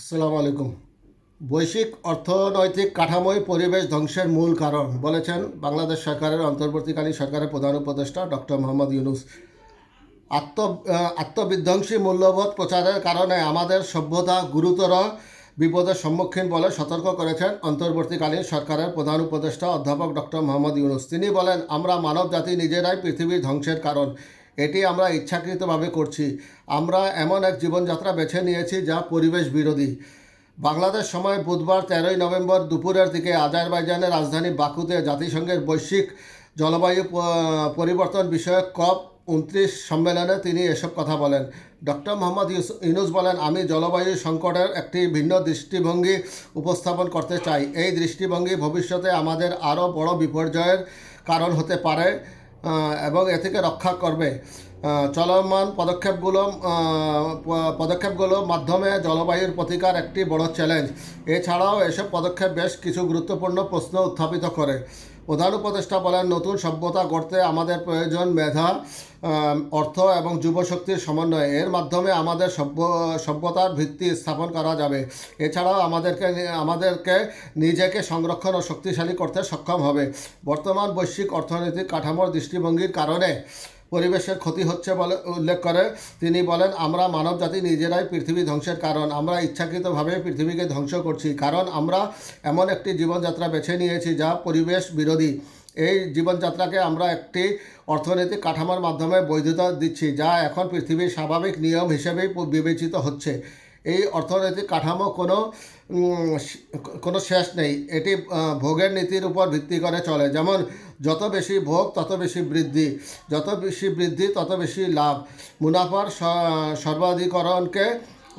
আসসালামু আলাইকুম। বৈশ্বিক অর্থনৈতিক কাঠামোই পরিবেশ ধ্বংসের মূল কারণ, বলেছেন বাংলাদেশ সরকারের অন্তর্বর্তীকালীন সরকারের প্রধান উপদেষ্টা ডক্টর মোহাম্মদ ইউনুস। আত্ম আত্মবিধ্বংসী মূল্যবোধ প্রচারের কারণে আমাদের সভ্যতা গুরুতর বিপদের সম্মুখীন বলে সতর্ক করেছেন অন্তর্বর্তীকালীন সরকারের প্রধান উপদেষ্টা অধ্যাপক ডক্টর মোহাম্মদ ইউনুস। তিনি বলেন, আমরা মানব জাতি নিজেরাই পৃথিবীর ধ্বংসের কারণ। এটি আমরা ইচ্ছাকৃতভাবে করছি। আমরা এমন এক জীবনযাত্রা বেছে নিয়েছি যা পরিবেশ বিরোধী। বাংলাদেশ সময় বুধবার তেরোই নভেম্বর দুপুরের দিকে আজারবাইজানের রাজধানী বাকুতে জাতিসংঘের বৈশ্বিক জলবায়ু পরিবর্তন বিষয়ক কপ উনত্রিশ সম্মেলনে তিনি এসব কথা বলেন। ডক্টর মোহাম্মদ ইউনুস বলেন, আমি জলবায়ু সংকটের একটি ভিন্ন দৃষ্টিভঙ্গি উপস্থাপন করতে চাই। এই দৃষ্টিভঙ্গি ভবিষ্যতে আমাদের আরও বড় বিপর্যয়ের কারণ হতে পারে। এবং এ থেকে রক্ষা করবে। চলমান পদক্ষেপগুলো পদক্ষেপগুলো মাধ্যমে জলবায়ুর প্রতিকার একটি বড় চ্যালেঞ্জ এছাড়াও এসব পদক্ষেপ বেশ কিছু গুরুত্বপূর্ণ প্রশ্ন উত্থাপিত করে। প্রধান উপদেষ্টা বলেন, নতুন সভ্যতা গড়তে আমাদের প্রয়োজন মেধা অর্থ এবং যুবশক্তির সমন্বয়। এর মাধ্যমে আমাদের সভ্য, সভ্যতার ভিত্তি স্থাপন করা যাবে। এছাড়াও আমাদেরকে আমাদেরকে নিজেকে সংরক্ষণ ও শক্তিশালী করতে সক্ষম হবে। বর্তমান বৈশ্বিক অর্থনৈতিক কাঠামোর দৃষ্টিভঙ্গির কারণে পরিবেশের ক্ষতি হচ্ছে বলে উল্লেখ করে। তিনি বলেন, আমরা মানব জাতি নিজেরাই পৃথিবী ধ্বংসের কারণ। আমরা ইচ্ছাকৃতভাবে পৃথিবীকে ধ্বংস করছি, কারণ আমরা এমন একটি জীবনযাত্রা বেছে নিয়েছি যা পরিবেশ বিরোধী। এই জীবনযাত্রাকে আমরা একটি অর্থনৈতিক কাঠামোর মাধ্যমে বৈধতা দিচ্ছি, যা এখন পৃথিবীর স্বাভাবিক নিয়ম হিসেবেই বিবেচিত হচ্ছে। এই অর্থনৈতিক কাঠামো কোনো কোনো শেষ নেই। এটি ভোগের নীতির উপর ভিত্তি করে চলে। যেমন, যত বেশি ভোগ, তত বেশি বৃদ্ধি। যত বেশি বৃদ্ধি, তত বেশি লাভ। মুনাফার সর্বাধিকরণকে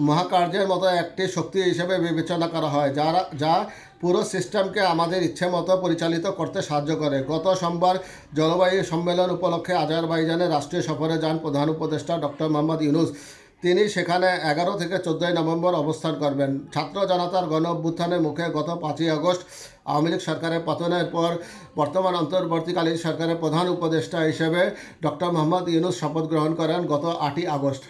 মহাকার্যের মতো একটি শক্তি হিসেবে বিবেচনা করা হয়, যারা, যা পুরো সিস্টেমকে আমাদের ইচ্ছে মতো পরিচালিত করতে সাহায্য করে। গত সোমবার জলবায়ু সম্মেলন উপলক্ষে আজারবাইজানের রাষ্ট্রীয় সফরে যান প্রধান উপদেষ্টা ডক্টর মোহাম্মদ ইউনুস। তিনি সেখানে এগারো থেকে চোদ্দই নভেম্বর অবস্থান করবেন। ছাত্র জনতার গণ অভ্যুত্থানের মুখে গত পাঁচই আগস্ট আওয়ামী লীগ সরকারের পতনের পর বর্তমান অন্তর্বর্তীকালীন সরকারের প্রধান উপদেষ্টা হিসেবে ডক্টর মোহাম্মদ ইউনুস শপথ গ্রহণ করেন গত আটই আগস্ট।